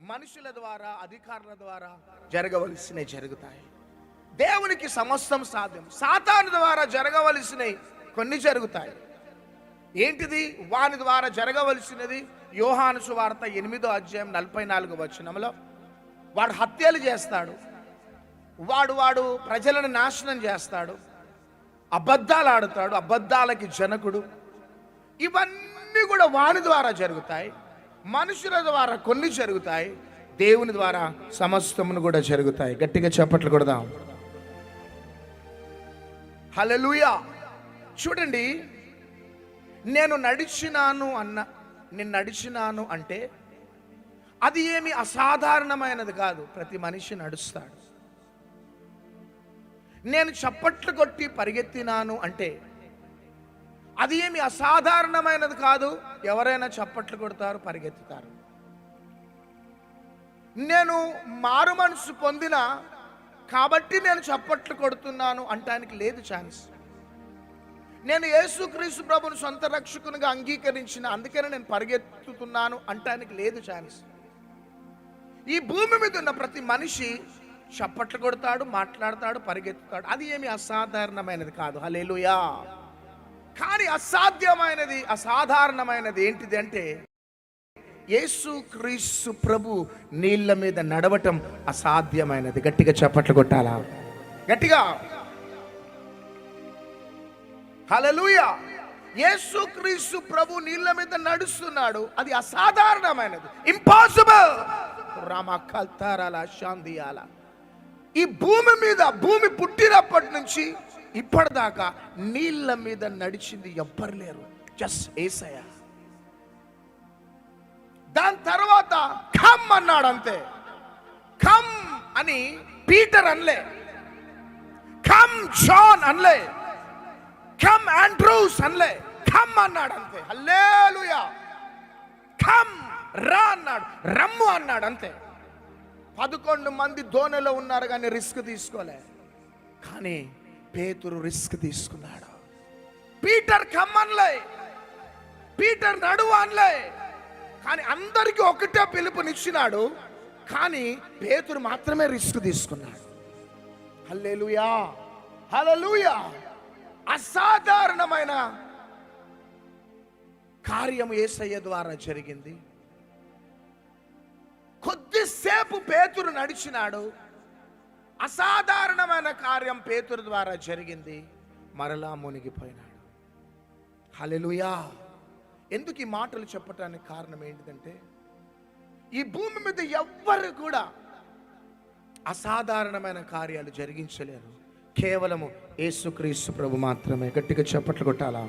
మనుషుల ద్వారా అధికారుల ద్వారా జరగవలసినవి జరుగుతాయి. దేవునికి సమస్తం సాధ్యం. సాతాను ద్వారా జరగవలసినవి కొన్ని జరుగుతాయి. ఏంటిది? వాని ద్వారా జరగవలసినది? యోహాను సువార్త ఎనిమిదో అధ్యాయం నలభై నాలుగు వచనంలో వాడు హత్యలు చేస్తాడు. వాడు వాడు ప్రజలను నాశనం చేస్తాడు. అబద్ధాలు ఆడుతాడు. అబద్ధాలకి జనకుడు. ఇవన్నీ కూడా వాని ద్వారా జరుగుతాయి. మనుషుల ద్వారా కొన్ని జరుగుతాయి దేవుని ద్వారా సమస్తమును కూడా జరుగుతాయి. గట్టిగా చెప్పట్లు కొడదాం. హలలుయా చూడండి నేను నడిచినాను అన్న నేను నడిచినాను అంటే అది ఏమి అసాధారణమైనది కాదు. ప్రతి మనిషి నడుస్తాడు. నేను చప్పట్లు కొట్టి పరిగెత్తినాను అంటే అది ఏమి అసాధారణమైనది కాదు. ఎవరైనా చప్పట్లు కొడతారు పరిగెత్తుతారు. నేను మారు మనసు పొందిన కాబట్టి నేను చప్పట్లు కొడుతున్నాను అంటానికి లేదు ఛాన్స్. నేను యేసుక్రీస్తు ప్రభుని సొంత రక్షకునిగా అంగీకరించిన అందుకనే నేను పరిగెత్తుతున్నాను అంటానికి లేదు ఛాన్స్. ఈ భూమి మీద ఉన్న ప్రతి మనిషి చప్పట్లు కొడతాడు మాట్లాడతాడు పరిగెత్తుతాడు. అది ఏమి అసాధారణమైనది కాదు. హలేలుయా కానీ అసాధ్యమైనది అసాధారణమైనది ఏంటిది అంటే యేసు క్రీస్తు ప్రభు నీళ్ళ మీద నడవటం అసాధ్యమైనది. గట్టిగా చప్పట్లు కొట్టాలా? గట్టిగా. హలలుయ యేసు క్రీస్తు ప్రభు నీళ్ళ మీద నడుస్తున్నాడు. అది అసాధారణమైనది. ఇంపాసిబుల్ రామ కల్తారాల శాంతియాల. ఈ భూమి మీద భూమి పుట్టినప్పటి నుంచి ఇప్పటిదాకా నీళ్ళ మీద నడిచింది ఎవ్వరు లేరు. జస్ట్ ఏసయ దాని తర్వాత కమ్ అన్నాడు అంతే. కమ్ అని పీటర్ అనలే. కమ్ జాన్ అనలే. కమ్ ఆండ్రూస్ అనలే. కమ్ అన్నాడు అంతే. హల్లేలుయా. కమ్ రా అన్నాడు. రమ్ము అన్నాడు అంతే. పదకొండు మంది దోణిలో ఉన్నారు కానీ రిస్క్ తీసుకోలే. కానీ పేతురు రిస్క్ తీసుకున్నాడు. పీటర్ కమ్మన్లే పీటర్ నడువు అనలే కానీ అందరికీ ఒకటే పిలుపునిచ్చినాడు కానీ పేతురు మాత్రమే రిస్క్ తీసుకున్నాడు. Hallelujah hallelujah. అసాధారణమైన కార్యం ఏసయ్య ద్వారా జరిగింది. కొద్దిసేపు పేతురు నడిచినాడు. అసాధారణ అద్భుతమైన కార్యం పేతురు ద్వారా జరిగింది మరలా మునిగిపోయినాడు. హలెలుయా ఎందుకు ఈ మాటలు చెప్పటానికి కారణం ఏంటిదంటే ఈ భూమి మీద ఎవ్వరు కూడా అసాధారణమైన కార్యాలు జరిగించలేరు. కేవలము యేసుక్రీస్తు ప్రభు మాత్రమే. గట్టిగా చప్పట్లు కొట్టాలా?